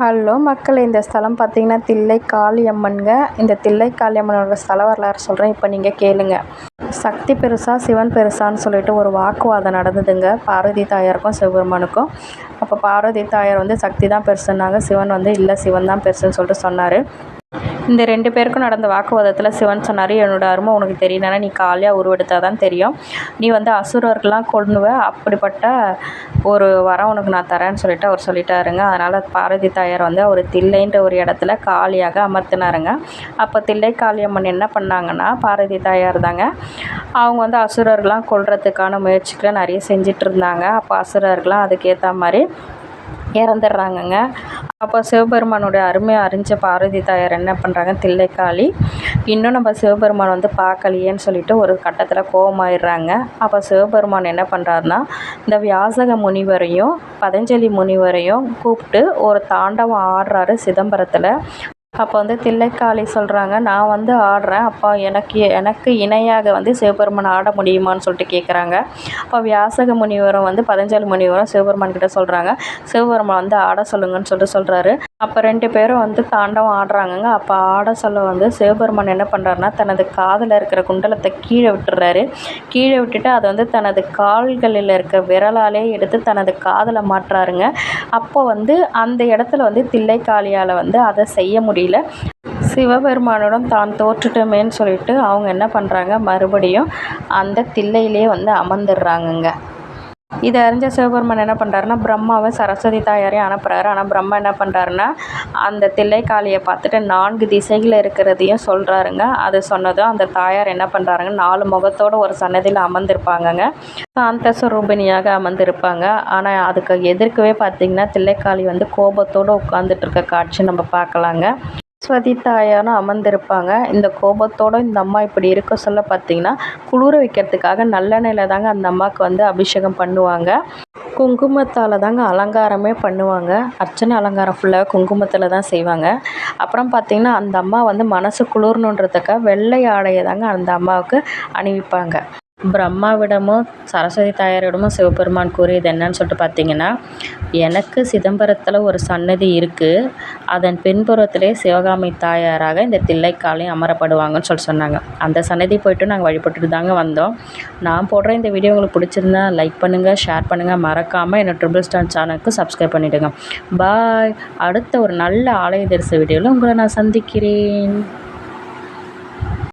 Hello மக்கள் இந்த ஸ்தலம் பார்த்தீங்கன்னா தில்லை காளியம்மனுங்க இந்த தில்லை காளியம்மனோட ஸ்தல வரலாறு சொல்கிறேன் இப்போ நீங்கள் கேளுங்க. சக்தி பெருசா சிவன் பெருசான்னு சொல்லிட்டு ஒரு வாக்குவாதம் நடந்ததுங்க. பார்வதி தாயாருக்கும் சிவபெருமானுக்கும். அப்போ பார்வதி தாயார் வந்து சக்தி தான் பெருசுன்னாங்க. சிவன் வந்து இல்லை சிவன் தான் பெருசுன்னு சொல்லிட்டு சொன்னார். இந்த ரெண்டு பேருக்கும் நடந்த வாக்குவாதத்தில் சிவன் சொன்னார் என்னோட அருமை உனக்கு தெரியலனா நீ காலையாக உருவெடுத்தால் தான் தெரியும். நீ வந்து அசுரர்கள்லாம் கொன்னுவ அப்படிப்பட்ட ஒரு வரம் உனக்கு நான் தரேன்னு சொல்லிட்டு அவர் சொல்லிட்டாருங்க. அதனால் பாரதி தாயார் வந்து அவர் தில்லைன்ற ஒரு இடத்துல காளியாக அமர்த்தினாருங்க. அப்போ தில்லை காளியம்மன் என்ன பண்ணாங்கன்னா பாரதி தாயார் தாங்க அவங்க வந்து அசுரர்கள்லாம் கொள்றதுக்கான முயற்சிகளை நிறைய செஞ்சிட்டு இருந்தாங்க. அப்போ அசுரர்கள்லாம் அதுக்கேற்ற மாதிரி இறந்துடுறாங்கங்க. அப்போ சிவபெருமானுடைய அருமையை அறிஞ்ச பாரதி தாயார் என்ன பண்ணுறாங்க தில்லைக்காளி. இன்னும் நம்ம சிவபெருமான் வந்து பார்க்கலையேன்னு சொல்லிட்டு ஒரு கட்டத்தில் கோபமாயிடுறாங்க அப்போ சிவபெருமான் என்ன பண்ணுறாருன்னா இந்த வியாசக முனிவரையும் பதஞ்சலி முனிவரையும் கூப்பிட்டு ஒரு தாண்டவம் ஆடுறாரு சிதம்பரத்தில். அப்போ வந்து தில்லைக்காளி சொல்கிறாங்க நான் வந்து ஆடுறேன். அப்போ எனக்கு எனக்கு இணையாக வந்து சிவபெருமான் ஆட முடியுமான்னு சொல்லிட்டு கேட்குறாங்க அப்போ வியாசக முனிவரும் வந்து பதஞ்சலி முனிவரும் சிவபெருமான் கிட்ட சொல்கிறாங்க சிவபெருமான் வந்து ஆட சொல்லுங்கன்னு சொல்லிட்டு சொல்கிறாரு அப்போ ரெண்டு பேரும் வந்து தாண்டவம் ஆடுறாங்கங்க. அப்போ ஆட சொல்ல வந்து சிவபெருமான் என்ன பண்ணுறாருனா தனது காதில் இருக்கிற குண்டலத்தை கீழே விட்டுறாரு. கீழே விட்டுட்டு அதை வந்து தனது கால்களில் இருக்க விரலாலே எடுத்து தனது காதில் மாட்டுறாருங்க அப்போ வந்து அந்த இடத்துல வந்து தில்லைக்காளியால் வந்து அதை செய்ய முடியல. சிவபெருமானுடன் தான் தோற்றுட்டோமேன்னு சொல்லிட்டு அவங்க என்ன பண்ணுறாங்க மறுபடியும் அந்த தில்லையிலே வந்து அமர்ந்துடுறாங்கங்க. இதை அறிஞ்ச சிவபெருமான் என்ன பண்ணுறாருன்னா பிரம்மாவை சரஸ்வதி தாயாரையும் அனுப்புகிறாரு ஆனால் பிரம்மா என்ன பண்ணுறாருன்னா அந்த தில்லைக்காளியை பார்த்துட்டு நான்கு திசையில் இருக்கிறதையும் சொல்கிறாருங்க அது சொன்னதும் அந்த தாயார் என்ன பண்ணுறாருங்க நாலு முகத்தோடு ஒரு சன்னதியில் அமர்ந்திருப்பாங்கங்க. சாந்த சுரூபிணியாக அமர்ந்திருப்பாங்க. ஆனால் அதுக்கு எதிர்க்கவே பார்த்திங்கன்னா தில்லைக்காளி வந்து கோபத்தோடு உட்காந்துட்டு இருக்க காட்சி நம்ம பார்க்கலாங்க. சரஸ்வதி தாயாரும் அமர்ந்திருப்பாங்க. இந்த கோபத்தோடு இந்த அம்மா இப்படி இருக்க சொல்ல பார்த்தீங்கன்னா குளிர வைக்கிறதுக்காக நல்லெண்ணெயில் தாங்க அந்த அம்மாவுக்கு வந்து அபிஷேகம் பண்ணுவாங்க. குங்குமத்தால் தாங்க அலங்காரமே பண்ணுவாங்க. அர்ச்சனை அலங்காரம் ஃபுல்லாக குங்குமத்தில் தான் செய்வாங்க. அப்புறம் பார்த்திங்கன்னா அந்த அம்மா வந்து மனசு குளிரணுன்றதுக்காக வெள்ளை ஆடையை தாங்க அந்த அம்மாவுக்கு அணிவிப்பாங்க. பிரம்மாவிடமும் சரஸ்வதி தாயாரிடமும் சிவபெருமான் கூறியது என்னன்னு சொல்லிட்டு பார்த்தீங்கன்னா எனக்கு சிதம்பரத்தில் ஒரு சன்னதி இருக்குது அதன் பின்புறத்திலே சிவகாமி தாயாராக இந்த தில்லைக்காலையும் அமரப்படுவாங்கன்னு சொல்லி சொன்னாங்க. அந்த சன்னதி போய்ட்டு நாங்கள் வழிபட்டுட்டு தாங்க வந்தோம். நான் போடுற இந்த வீடியோ உங்களுக்கு பிடிச்சிருந்தா லைக் பண்ணுங்கள் ஷேர் பண்ணுங்கள் மறக்காமல் என்னோட ட்ரிபிள் ஸ்டார் சேனலுக்கு சப்ஸ்கிரைப் பண்ணிவிடுங்க பாய் அடுத்த ஒரு நல்ல ஆலய தரிசன வீடியோவில் உங்களை நான் சந்திக்கிறேன்.